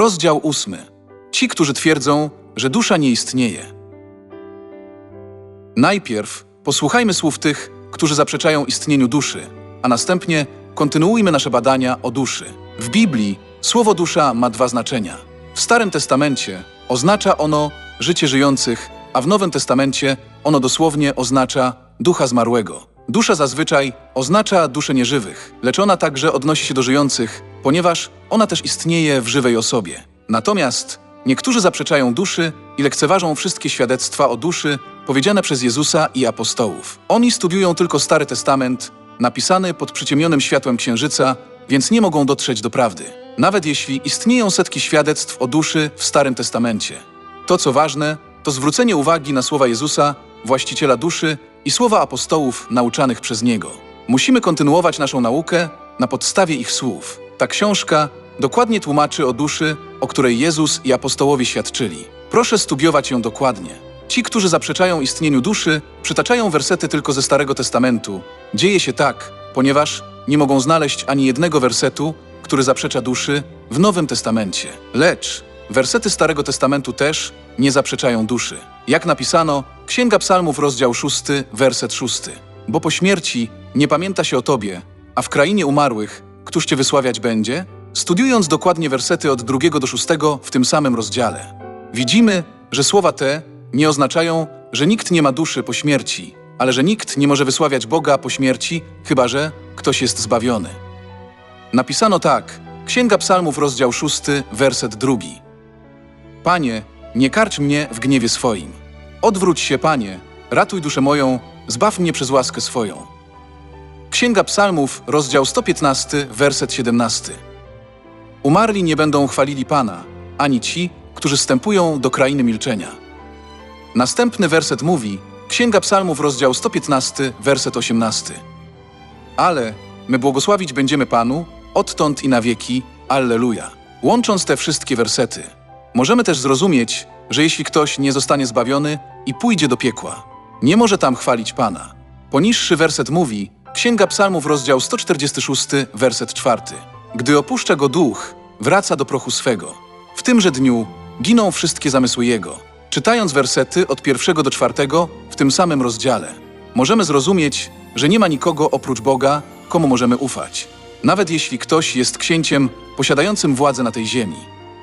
Rozdział ósmy. Ci, którzy twierdzą, że dusza nie istnieje. Najpierw posłuchajmy słów tych, którzy zaprzeczają istnieniu duszy, a następnie kontynuujmy nasze badania o duszy. W Biblii słowo dusza ma dwa znaczenia. W Starym Testamencie oznacza ono życie żyjących, a w Nowym Testamencie ono dosłownie oznacza ducha zmarłego. Dusza zazwyczaj oznacza duszę nieżywych, lecz ona także odnosi się do żyjących, ponieważ ona też istnieje w żywej osobie. Natomiast niektórzy zaprzeczają duszy i lekceważą wszystkie świadectwa o duszy powiedziane przez Jezusa i apostołów. Oni studiują tylko Stary Testament, napisany pod przyciemnionym światłem księżyca, więc nie mogą dotrzeć do prawdy. Nawet jeśli istnieją setki świadectw o duszy w Starym Testamencie. To, co ważne, to zwrócenie uwagi na słowa Jezusa, właściciela duszy i słowa apostołów nauczanych przez Niego. Musimy kontynuować naszą naukę na podstawie ich słów. Ta książka dokładnie tłumaczy o duszy, o której Jezus i apostołowie świadczyli. Proszę studiować ją dokładnie. Ci, którzy zaprzeczają istnieniu duszy, przytaczają wersety tylko ze Starego Testamentu. Dzieje się tak, ponieważ nie mogą znaleźć ani jednego wersetu, który zaprzecza duszy w Nowym Testamencie. Lecz wersety Starego Testamentu też nie zaprzeczają duszy. Jak napisano, Księga Psalmów, rozdział 6, werset 6. Bo po śmierci nie pamięta się o tobie, a w krainie umarłych któż cię wysławiać będzie? Studiując dokładnie wersety od drugiego do szóstego w tym samym rozdziale, widzimy, że słowa te nie oznaczają, że nikt nie ma duszy po śmierci, ale że nikt nie może wysławiać Boga po śmierci, chyba że ktoś jest zbawiony. Napisano tak, Księga Psalmów, rozdział 6, werset drugi. Panie, nie karć mnie w gniewie swoim. Odwróć się, Panie, ratuj duszę moją, zbaw mnie przez łaskę swoją. Księga Psalmów, rozdział 115, werset 17. Umarli nie będą chwalili Pana, ani ci, którzy wstępują do krainy milczenia. Następny werset mówi, Księga Psalmów, rozdział 115, werset 18. Ale my błogosławić będziemy Panu, odtąd i na wieki, Alleluja. Łącząc te wszystkie wersety, możemy też zrozumieć, że jeśli ktoś nie zostanie zbawiony i pójdzie do piekła, nie może tam chwalić Pana. Poniższy werset mówi, Księga Psalmów, rozdział 146, werset 4. Gdy opuszcza go duch, wraca do prochu swego. W tymże dniu giną wszystkie zamysły jego. Czytając wersety od pierwszego do czwartego w tym samym rozdziale, możemy zrozumieć, że nie ma nikogo oprócz Boga, komu możemy ufać. Nawet jeśli ktoś jest księciem posiadającym władzę na tej ziemi.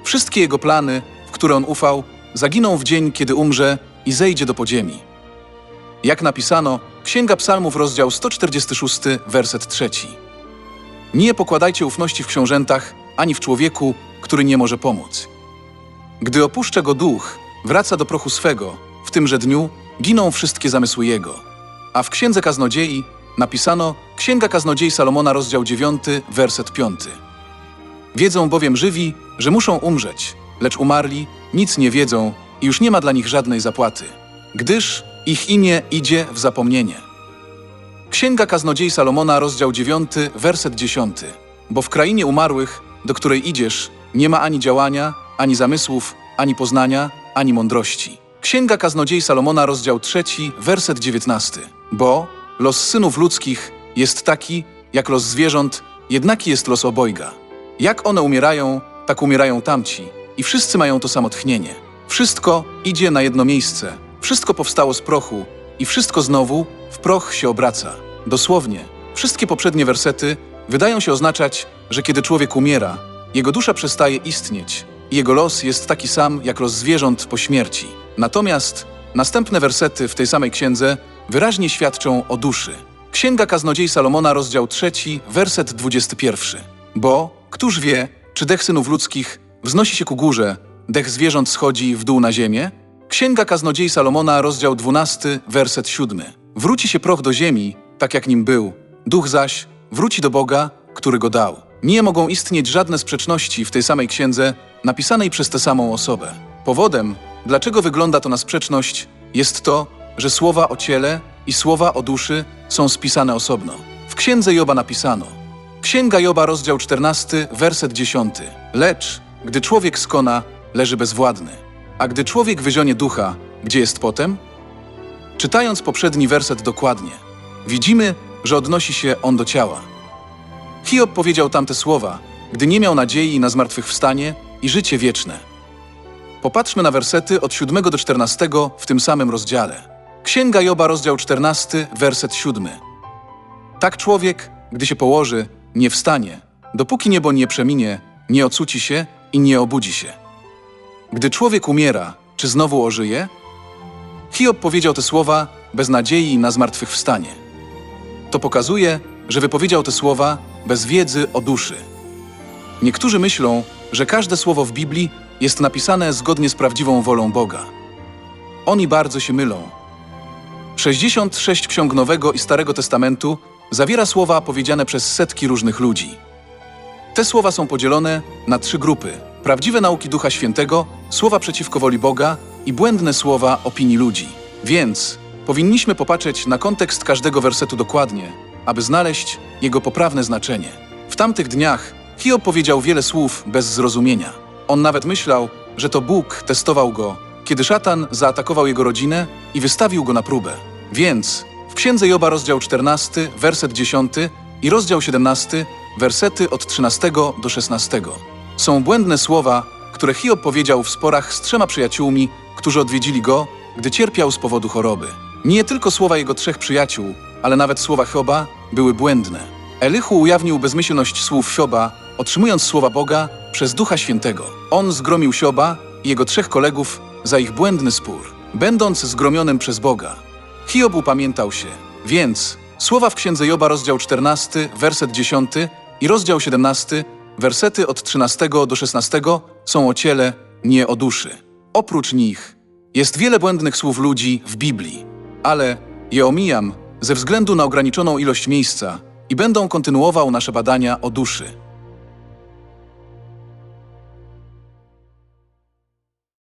Wszystkie jego plany, w które on ufał, zaginą w dzień, kiedy umrze i zejdzie do podziemi. Jak napisano, Księga Psalmów, rozdział 146, werset 3. Nie pokładajcie ufności w książętach, ani w człowieku, który nie może pomóc. Gdy opuszcza go duch, wraca do prochu swego, w tymże dniu giną wszystkie zamysły jego. A w Księdze Kaznodziei napisano Księga Kaznodziei Salomona, rozdział 9, werset 5. Wiedzą bowiem żywi, że muszą umrzeć, lecz umarli nic nie wiedzą i już nie ma dla nich żadnej zapłaty, gdyż ich imię idzie w zapomnienie. Księga Kaznodziei Salomona, rozdział 9, werset 10. Bo w krainie umarłych, do której idziesz, nie ma ani działania, ani zamysłów, ani poznania, ani mądrości. Księga Kaznodziei Salomona, rozdział 3, werset 19. Bo los synów ludzkich jest taki, jak los zwierząt, jednaki jest los obojga. Jak one umierają, tak umierają tamci, i wszyscy mają to samo tchnienie. Wszystko idzie na jedno miejsce, wszystko powstało z prochu, i wszystko znowu w proch się obraca. Dosłownie, wszystkie poprzednie wersety wydają się oznaczać, że kiedy człowiek umiera, jego dusza przestaje istnieć i jego los jest taki sam jak los zwierząt po śmierci. Natomiast następne wersety w tej samej księdze wyraźnie świadczą o duszy. Księga Kaznodziei Salomona, rozdział 3, werset 21. Bo któż wie, czy dech synów ludzkich wznosi się ku górze, dech zwierząt schodzi w dół na ziemię? Księga Kaznodziei Salomona, rozdział 12, werset 7. Wróci się proch do ziemi, tak jak nim był, duch zaś wróci do Boga, który go dał. Nie mogą istnieć żadne sprzeczności w tej samej księdze, napisanej przez tę samą osobę. Powodem, dlaczego wygląda to na sprzeczność, jest to, że słowa o ciele i słowa o duszy są spisane osobno. W księdze Joba napisano: Księga Joba, rozdział 14, werset 10. Lecz, gdy człowiek skona, leży bezwładny. A gdy człowiek wyzionie ducha, gdzie jest potem? Czytając poprzedni werset dokładnie, widzimy, że odnosi się on do ciała. Hiob powiedział tamte słowa, gdy nie miał nadziei na zmartwychwstanie i życie wieczne. Popatrzmy na wersety od 7 do 14 w tym samym rozdziale. Księga Joba, rozdział 14, werset 7. Tak człowiek, gdy się położy, nie wstanie, dopóki niebo nie przeminie, nie ocuci się i nie obudzi się. Gdy człowiek umiera, czy znowu ożyje? Hiob powiedział te słowa bez nadziei na zmartwychwstanie. To pokazuje, że wypowiedział te słowa bez wiedzy o duszy. Niektórzy myślą, że każde słowo w Biblii jest napisane zgodnie z prawdziwą wolą Boga. Oni bardzo się mylą. 66 ksiąg Nowego i Starego Testamentu zawiera słowa powiedziane przez setki różnych ludzi. Te słowa są podzielone na trzy grupy: prawdziwe nauki Ducha Świętego, słowa przeciwko woli Boga i błędne słowa opinii ludzi. Więc powinniśmy popatrzeć na kontekst każdego wersetu dokładnie, aby znaleźć jego poprawne znaczenie. W tamtych dniach Hiob powiedział wiele słów bez zrozumienia. On nawet myślał, że to Bóg testował go, kiedy szatan zaatakował jego rodzinę i wystawił go na próbę. Więc w Księdze Joba rozdział 14, werset 10 i rozdział 17, wersety od 13 do 16 są błędne słowa, które Hiob powiedział w sporach z trzema przyjaciółmi, którzy odwiedzili go, gdy cierpiał z powodu choroby. Nie tylko słowa jego trzech przyjaciół, ale nawet słowa Hioba były błędne. Elichu ujawnił bezmyślność słów Hioba, otrzymując słowa Boga przez Ducha Świętego. On zgromił Hioba i jego trzech kolegów za ich błędny spór, będąc zgromionym przez Boga. Hiob upamiętał się, więc słowa w Księdze Joba, rozdział 14, werset 10 i rozdział 17, wersety od 13 do 16 są o ciele, nie o duszy. Oprócz nich jest wiele błędnych słów ludzi w Biblii, ale je omijam ze względu na ograniczoną ilość miejsca i będą kontynuował nasze badania o duszy.